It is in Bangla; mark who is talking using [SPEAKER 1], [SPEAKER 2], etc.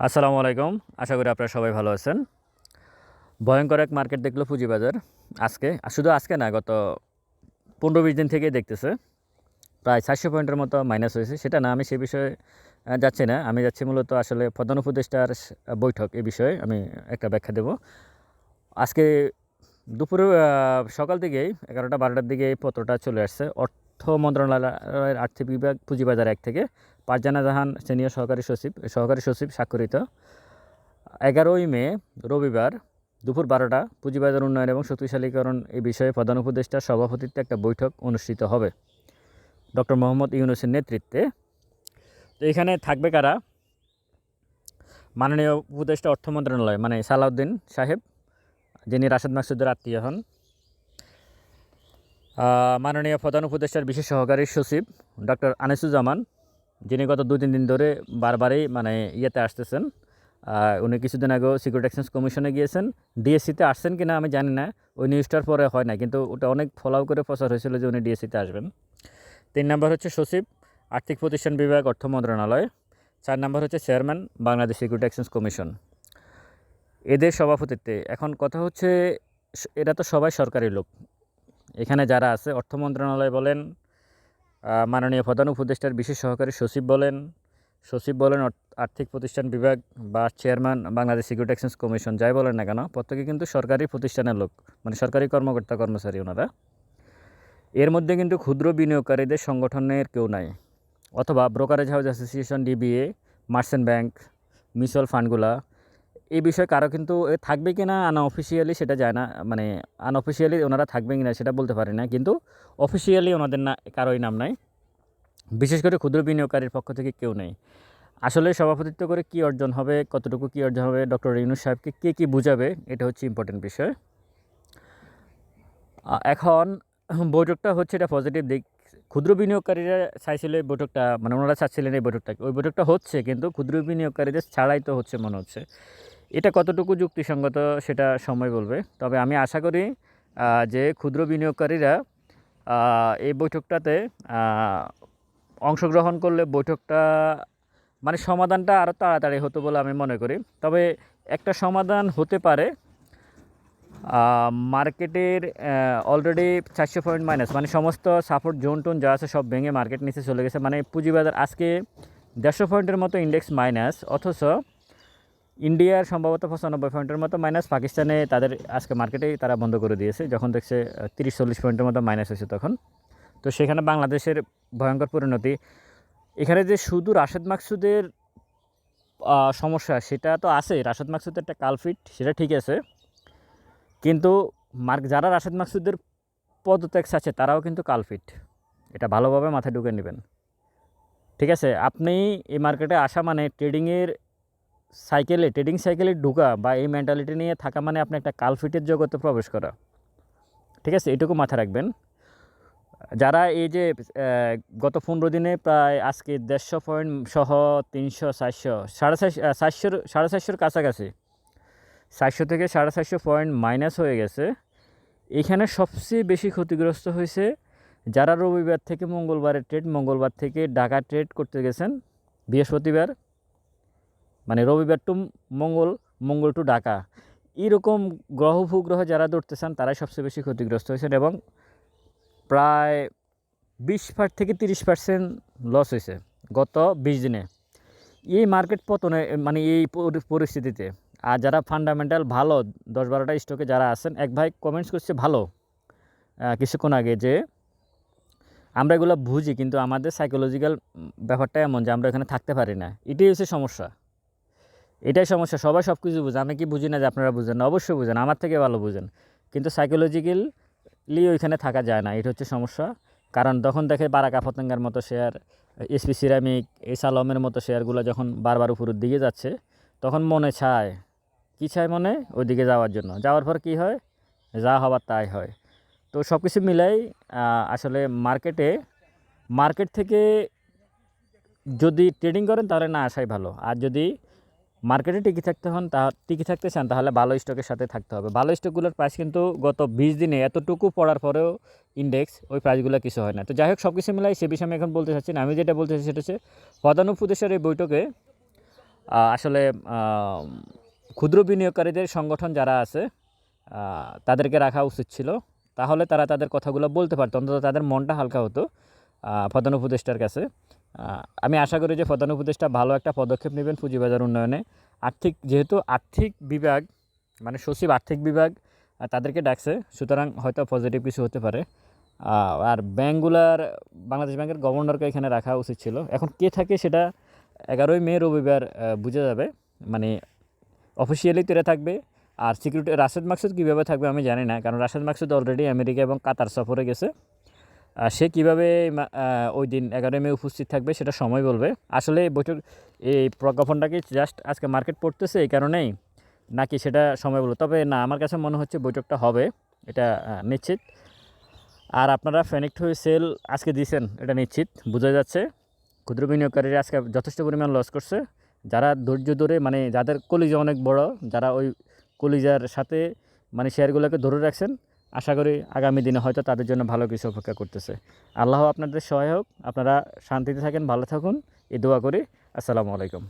[SPEAKER 1] আসসালামু আলাইকুম। আশা করি আপনারা সবাই ভালো আছেন। ভয়ঙ্কর এক মার্কেট দেখল পুঁজিবাজার। আজকে, শুধু আজকে না, গত পনেরো বিশ দিন থেকেই দেখতেছে। প্রায় চারশো পয়েন্টের মতো মাইনাস হয়েছে। সেটা না, আমি সে বিষয়ে যাচ্ছি না। আমি যাচ্ছি মূলত আসলে প্রধান উপদেষ্টার বৈঠক এ বিষয়ে। আমি একটা ব্যাখ্যা দেব। আজকে দুপুরে সকাল থেকেই এগারোটা বারোটার দিকে এই পত্রটা চলে আসছে। অর্থ মন্ত্রণালয়ের আর্থিক বিভাগ পুঁজিবাজার এক থেকে পারজানা জাহান সিনিয়র সহকারী সচিব সহকারী সচিব স্বাক্ষরিত। এগারোই মে, রবিবার দুপুর বারোটা, পুঁজিবাজার উন্নয়ন এবং শক্তিশালীকরণ এই বিষয়ে প্রধান উপদেষ্টার সভাপতিত্বে একটা বৈঠক অনুষ্ঠিত হবে। ডক্টর মোহাম্মদ ইউনুসের নেতৃত্বে। তো এখানে থাকবে কারা? মাননীয় উপদেষ্টা অর্থ মন্ত্রণালয় মানে সালাউদ্দিন সাহেব, যিনি রাশেদ মাকসুদের আত্মীয় হন। মাননীয় প্রধান উপদেষ্টার বিশেষ সহকারী সচিব ডক্টর আনিসুজ্জামান, যিনি গত দু তিন দিন ধরে বারবারই মানে ইয়েতে আসতেছেন। উনি কিছুদিন আগেও সিকিউরিটি এক্সচেঞ্জ কমিশনে গিয়েছেন। ডিএসসিতে আসছেন কিনা আমি জানি না, ওই নিউজটার পরে হয় না, কিন্তু ওটা অনেক ফলাও করে প্রচার হয়েছিল যে উনি ডিএসসিতে আসবেন। তিন নম্বর হচ্ছে সচিব, আর্থিক প্রতিষ্ঠান বিভাগ, অর্থ মন্ত্রণালয়। চার নম্বর হচ্ছে chairman, Bangladesh security exchange commission এদের সভাপতিত্বে। এখন কথা হচ্ছে এরা তো সবাই সরকারি লোক। এখানে যারা আছে, অর্থ মন্ত্রণালয় বলেন মাননীয় প্রধান উপদেষ্টার বিশেষ সহকারী সচিব বলেন সচিব বলেন আর্থিক প্রতিষ্ঠান বিভাগ বা chairman, Bangladesh security exchange commission, যাই বলেন না কেন, প্রত্যেকে কিন্তু সরকারি প্রতিষ্ঠানের লোক মানে সরকারি কর্মকর্তা, কর্মচারী ওনারা। এর মধ্যে কিন্তু ক্ষুদ্র বিনিয়োগকারীদের সংগঠনের কেউ নাই, অথবা brokerage house association, DBA, merchant bank, mutual ফান্ডগুলা এই বিষয়ে কারও কিন্তু থাকবে কি না আনঅফিসিয়ালি সেটা যায় না মানে আনঅফিসিয়ালি ওনারা থাকবে কি না সেটা বলতে পারি না, কিন্তু অফিসিয়ালি ওনাদের না, কারোই নাম নাই। বিশেষ করে ক্ষুদ্র বিনিয়োগকারীর পক্ষ থেকে কেউ নেই। আসলে সভাপতিত্ব করে কি অর্জন হবে, কতটুকু কি অর্জন হবে, ডক্টর ইউনুস সাহেবকে কে কী বুঝাবে, এটা হচ্ছে ইম্পর্টেন্ট বিষয়। এখন বৈঠকটা হচ্ছে এটা পজিটিভ দিক। ক্ষুদ্র বিনিয়োগকারীরা চাইছিল এই বৈঠকটা মানে ওনারা চাচ্ছিলেন এই বৈঠকটা ওই বৈঠকটা হচ্ছে, কিন্তু ক্ষুদ্র বিনিয়োগকারীদের ছাড়াই তো হচ্ছে মনে হচ্ছে। এটা কতটুকু যুক্তিসঙ্গত সেটা সময় বলবে। তবে আমি আশা করি যে ক্ষুদ্র বিনিয়োগকারীরা এই বৈঠকটাতে অংশগ্রহণ করলে বৈঠকটা মানে সমাধানটা আরও তাড়াতাড়ি হতো বলে আমি মনে করি। তবে একটা সমাধান হতে পারে মার্কেটের অলরেডি চারশো পয়েন্ট মাইনাস মানে সমস্ত সাপোর্ট জোন টোন যা আছে সব ভেঙে মার্কেট নিচে চলে গেছে। মানে পুঁজিবাজার আজকে দেড়শো পয়েন্টের মতো ইন্ডেক্স মাইনাস অথচ ইন্ডিয়ার সম্ভবত পঁচানব্বই পয়েন্টের মতো মাইনাস পাকিস্তানে তাদের আজকে মার্কেটেই তারা বন্ধ করে দিয়েছে। যখন দেখছে তিরিশ, চল্লিশ পয়েন্টের মতো মাইনাস হয়েছে তখন। তো সেখানে বাংলাদেশের ভয়ঙ্কর পরিণতি। এখানে যে শুধু রাশেদ মাকসুদের সমস্যা, সেটা তো আছে। রাশেদ মাকসুদের একটা কালফিট, সেটা ঠিক আছে। কিন্তু মার্ক, যারা রাশেদ মাকসুদের পদত্যাগ আছে তারাও কিন্তু কালফিট। এটা ভালোভাবে মাথায় ঢুকে নেবেন। ঠিক আছে? আপনি এই মার্কেটে আসা মানে ট্রেডিংয়ের সাইকেলে, ট্রেডিং সাইকেলে ঢোকা বা এই মেন্টালিটি নিয়ে থাকা মানে আপনি একটা কালফিটের জগতে প্রবেশ করা। ঠিক আছে? এটুকু মাথায় রাখবেন। যারা এই যে গত পনেরো দিনে প্রায় আজকে দেড়শো পয়েন্ট সহ তিনশো, চারশো, সাড়ে চারশো চারশোর, সাড়ে চারশোর কাছাকাছি, চারশো থেকে সাড়ে চারশো পয়েন্ট মাইনাস হয়ে গেছে। এখানে সবচেয়ে বেশি ক্ষতিগ্রস্ত হয়েছে যারা রবিবার থেকে মঙ্গলবারের ট্রেড, মঙ্গলবার থেকে ঢাকা ট্রেড করতে গেছেন, বৃহস্পতিবার মানে রবিবার টু মঙ্গল মঙ্গল টু ঢাকা। এরকম গ্রহ ভূগ্রহ যারা ধরতে চান, তারাই সবচেয়ে বেশি ক্ষতিগ্রস্ত হয়েছেন এবং প্রায় বিশ পার থেকে তিরিশ পার্সেন্ট লস হয়েছে গত বিশ দিনে। এই মার্কেট পতনে মানে এই পরিস্থিতিতে, আর যারা ফান্ডামেন্টাল ভালো, দশ বারোটা স্টকে যারা আছেন, এক ভাই কমেন্টস করছে ভালো। কিছুক্ষণ আগে যে, আমরা এগুলো বুঝি, কিন্তু আমাদের সাইকোলজিক্যাল ব্যাপারটা এমন যে আমরা এখানে থাকতে পারি না। এটাই হচ্ছে সমস্যা। এটাই সমস্যা, সবাই সব কিছু বুঝে। আমি কি বুঝি না যে আপনারা বুঝেন? না, অবশ্যই বুঝেন, আমার থেকে ভালো বুঝেন। কিন্তু সাইকোলজিক্যালি ওইখানে থাকা যায় না, এটা হচ্ছে সমস্যা। কারণ তখন দেখে বারাকা পতঙ্গের মতো শেয়ার এসপি সিরামিক, এস আলমের মতো শেয়ারগুলো যখন বারবার উপরের দিকে যাচ্ছে, তখন মনে চায় কী চায় মনে? ওইদিকে যাওয়ার জন্য। যাওয়ার পর কি হয়? যা হবার তাই হয়। তো সব কিছু মিলাই আসলে মার্কেটে মার্কেট থেকে যদি ট্রেডিং করেন তাহলে না আসাই ভালো। আর যদি মার্কেটে টিকে থাকতে হন, তা টিকে থাকতে চান, তাহলে ভালো স্টকের সাথে থাকতে হবে। ভালো স্টকগুলোর প্রাইস কিন্তু গত বিশ দিনে এতটুকু পড়ার পরেও ইন্ডেক্স ওই প্রাইসগুলো কিছু হয় না। তো যাই হোক সব কিছু মিলাই সে বিষয়ে আমি এখন বলতে চাচ্ছি না। আমি যেটা বলতে চাচ্ছি সেটা হচ্ছে প্রধান উপদেশের এই বৈঠকে আসলে ক্ষুদ্র বিনিয়োগকারীদের সংগঠন যারা আছে তাদেরকে রাখা উচিত ছিল। তাহলে তারা তাদের কথাগুলো বলতে পারতো, অন্তত তাদের মনটা হালকা হতো প্রধান উপদেষ্টার কাছে। আমি আশা করি যে প্রধান উপদেষ্টা ভালো একটা পদক্ষেপ নেবেন পুঁজিবাজার উন্নয়নে। আর্থিক, যেহেতু আর্থিক বিভাগ মানে সচিব আর্থিক বিভাগ তাদেরকে ডাকছে, সুতরাং হয়তো পজিটিভ কিছু হতে পারে। আর ব্যাঙ্কগুলার বাংলাদেশ ব্যাংকের গভর্নরকে এখানে রাখা উচিত ছিল। এখন কে থাকে সেটা এগারোই মে রবিবার বোঝা যাবে। মানে অফিসিয়ালি তেরে থাকবে। আর সিকিউরিটি রাশেদ মাকসুদ কীভাবে থাকবে আমি জানি না, কারণ রাশেদ মাকসুদ অলরেডি আমেরিকা এবং কাতার সফরে গেছে। সে কীভাবে ওই দিন এগারোই মে উপস্থিত থাকবে সেটা সময় বলবে। আসলে বৈঠক এই প্রজ্ঞাপনটাকে জাস্ট আজকে মার্কেট পড়তেছে এই কারণেই নাকি সেটা সময় বলবে। তবে না, আমার কাছে মনে হচ্ছে বৈঠকটা হবে, এটা নিশ্চিত। আর আপনারা ফেনেক্ট হয়ে সেল আজকে দিয়েছেন, এটা নিশ্চিত। বোঝা যাচ্ছে ক্ষুদ্র বিনিয়োগকারীরা আজকে যথেষ্ট পরিমাণ লস করছে। যারা ধৈর্য ধরে মানে যাদের কলিজা অনেক বড়, যারা ওই কলিজার সাথে মানে শেয়ারগুলোকে ধরে রাখছেন আশা করি আগামী দিনে হয়তো তাদের জন্য ভালো কিছু অপেক্ষা করতেছে। আল্লাহ আপনাদের সহায় হোক। আপনারা শান্তিতে থাকেন, ভালো থাকুন। এই দোয়া করি। আসসালামু আলাইকুম।